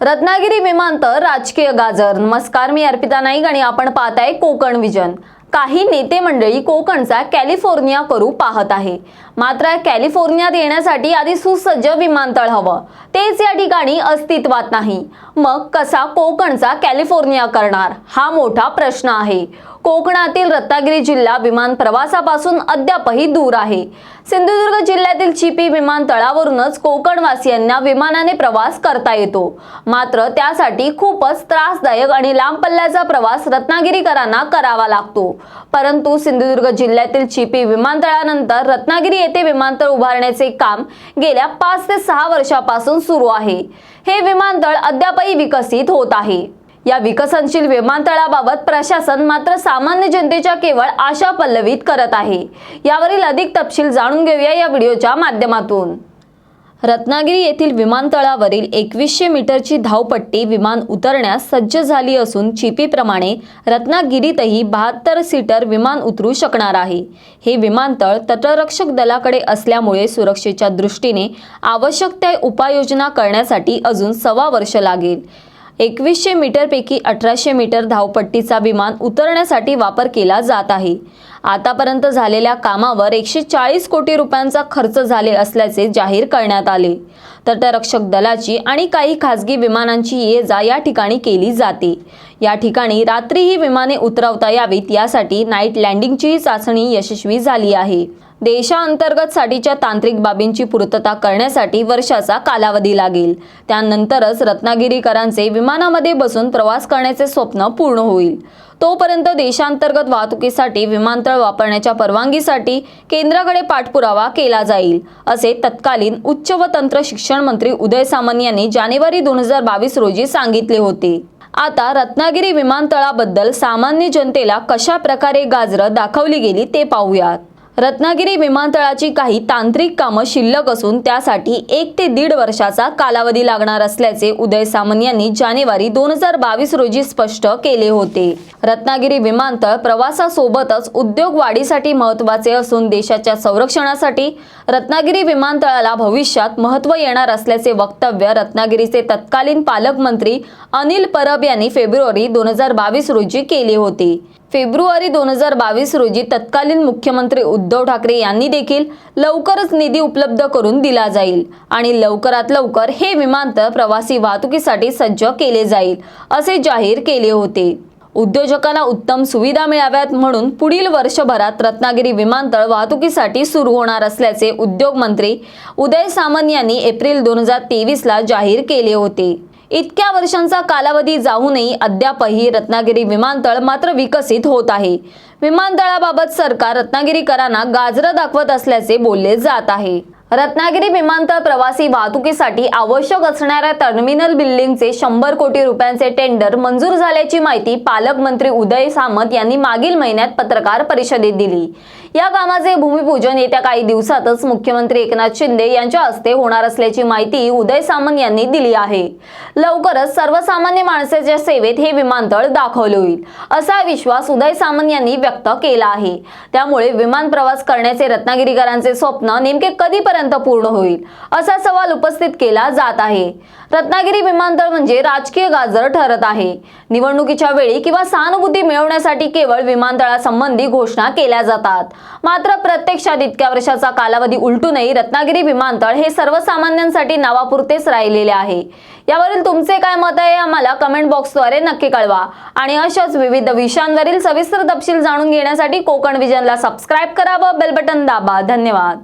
रत्नागिरी विमानतळ राजकीय गाजर. नमस्कार मी अर्पिता नाईक आणि आपण पाहताय कोकण विजन. काही नेते मंडळी कोकणचा कॅलिफोर्निया करू पाहत आहे. मात्र कॅलिफोर्नियात येण्यासाठी आधी सुसज्ज विमानतळ हवं. तेच या ठिकाणी अस्तित्वात नाही. मग कसा कोकणचा कॅलिफोर्निया करणार? हा मोठा प्रश्न आहे. कोकणातील रत्नागिरी जिल्हा विमान प्रवासापासून अद्यापही दूर आहे. सिंधुदुर्ग जिल्ह्यातील चिपी विमानतळावरूनच कोकणवासियांना विमानाने प्रवास करता येतो. मात्र त्यासाठी खूपच त्रासदायक आणि लांब पल्ल्याचा प्रवास रत्नागिरीकरांना करावा लागतो. परंतु सिंधुदुर्ग जिल्ह्यातील चिपी विमानतळानंतर रत्नागिरी येथे विमानतळ उभारण्याचे काम गेल्या पाच ते सहा वर्षापासून सुरू आहे. हे विमानतळ अद्यापही विकसित होत आहे. या विकसनशील विमानतळाबाबत प्रशासन मात्र सामान्य जनतेच्या केवळ आशा पल्लवित करत आहे. यावरील अधिक तपशील जाणून घेऊया या व्हिडिओच्या माध्यमातून. रत्नागिरी येथील विमानतळावरील एकवीसशे मीटरची धावपट्टी विमान उतरण्यास सज्ज झाली असून चिपीप्रमाणे रत्नागिरीतही बहात्तर सीटर विमान उतरू शकणार आहे. हे विमानतळ तटरक्षक दलाकडे असल्यामुळे सुरक्षेच्या दृष्टीने आवश्यक त्या उपाययोजना करण्यासाठी अजून सव्वा वर्ष लागेल. एकवीसशे मीटरपैकी अठराशे मीटर धावपट्टीचा विमान उतरण्यासाठी वापर केला जात आहे. आतापर्यंत झालेल्या कामावर एकशे चाळीस कोटी रुपयांचा खर्च झाले असल्याचे जाहीर करण्यात आले. तटरक्षक दलाची आणि काही खासगी विमानांची ये जा या ठिकाणी केली जाते. या ठिकाणी रात्री ही विमाने उतरवता यावीत यासाठी नाईट लँडिंगचीही चाचणी यशस्वी झाली आहे. देशांतर्गत साठीच्या तांत्रिक बाबींची पूर्तता करण्यासाठी वर्षाचा कालावधी लागेल. त्यानंतरच रत्नागिरीकरांचे विमानामध्ये बसून प्रवास करण्याचे स्वप्न पूर्ण होईल. तोपर्यंत देशांतर्गत वाहतुकीसाठी विमानतळ वापरण्याच्या परवानगीसाठी केंद्राकडे पाठपुरावा केला जाईल असे तत्कालीन उच्च व तंत्र शिक्षण मंत्री उदय सामंत यांनी जानेवारी दोन हजार बावीस रोजी सांगितले होते. आता रत्नागिरी विमानतळाबद्दल सामान्य जनतेला कशा प्रकारे गाजरं दाखवली गेली ते पाहूयात. रत्नागिरी विमानतळाची काही तांत्रिक कामं शिल्लक असून त्यासाठी एक ते दीड वर्षाचा कालावधी लागणार असल्याचे उदय सामंत यांनी जानेवारी दोन हजार बावीस रोजी स्पष्ट केले होते. रत्नागिरी विमानतळ प्रवासासोबतच उद्योग वाढीसाठी महत्त्वाचे असून देशाच्या संरक्षणासाठी रत्नागिरी विमानतळाला भविष्यात महत्त्व येणार असल्याचे वक्तव्य रत्नागिरीचे तत्कालीन पालकमंत्री अनिल परब यांनी फेब्रुवारी दोन हजार बावीस रोजी केले होते. फेब्रुवारी दोन हजार बावीस रोजी तत्कालीन मुख्यमंत्री उद्धव ठाकरे यांनी देखील लवकरच निधी उपलब्ध करून दिला जाईल आणि लवकरात लवकर हे विमानतळ प्रवासी वाहतुकीसाठी सज्ज केले जाईल असे जाहीर केले होते. उद्योजकांना उत्तम सुविधा मिळाव्यात म्हणून पुढील वर्षभरात रत्नागिरी विमानतळ वाहतुकीसाठी सुरू होणार असल्याचे उद्योग मंत्री उदय सामंत यांनी एप्रिल दोन हजार तेवीसला जाहीर केले होते. इतक्या वर्षांचा कालावधी जाऊनही अद्यापही रत्नागिरी विमानतळ मात्र विकसित होत आहे. विमानतळाबाबत सरकार रत्नागिरीकरांना गाजरं दाखवत असल्याचे बोलले जात आहे. रत्नागिरी विमानतळ प्रवासी वाहतुकीसाठी आवश्यक असणाऱ्या टर्मिनल बिल्डिंगचे शंभर कोटी रुपयांचे टेंडर मंजूर झाल्याची माहिती पालकमंत्री उदय सामंत यांनी मागील महिन्यात पत्रकार परिषदेत दिली. या कामाचे भूमिपूजन येत्या काही दिवसातच मुख्यमंत्री एकनाथ शिंदे यांच्या हस्ते होणार असल्याची माहिती उदय सामंत यांनी दिली आहे. लवकरच सर्वसामान्य माणसाच्या सेवेत हे विमानतळ दाखवले होईल असा विश्वास उदय सामंत यांनी व्यक्त केला आहे. त्यामुळे विमान प्रवास करण्याचे रत्नागिरीकरांचे स्वप्न नेमके कधीपर्यंत पूर्ण होईल असा सवाल उपस्थित केला जात आहे. रत्नागिरी विमानतळ म्हणजे राजकीय गाजर ठरत आहे. निवडणुकीच्या वेळी किंवा सहानुभूती मिळवण्यासाठी केवळ विमानतळासंबंधी घोषणा केल्या जातात. मात्र प्रत्यक्षात इतक्या वर्षाचा कालावधी उलटूनही रत्नागिरी विमानतळ हे सर्वसामान्यांसाठी नावापुरतेच राहिलेले आहे. यावरील तुमचे काय मत आहे आम्हाला कमेंट बॉक्सद्वारे नक्की कळवा. आणि अशाच विविध विषयांवरील सविस्तर तपशील जाणून घेण्यासाठी कोकण विजनला सबस्क्राईब करा व बेल बटन दाबा. धन्यवाद.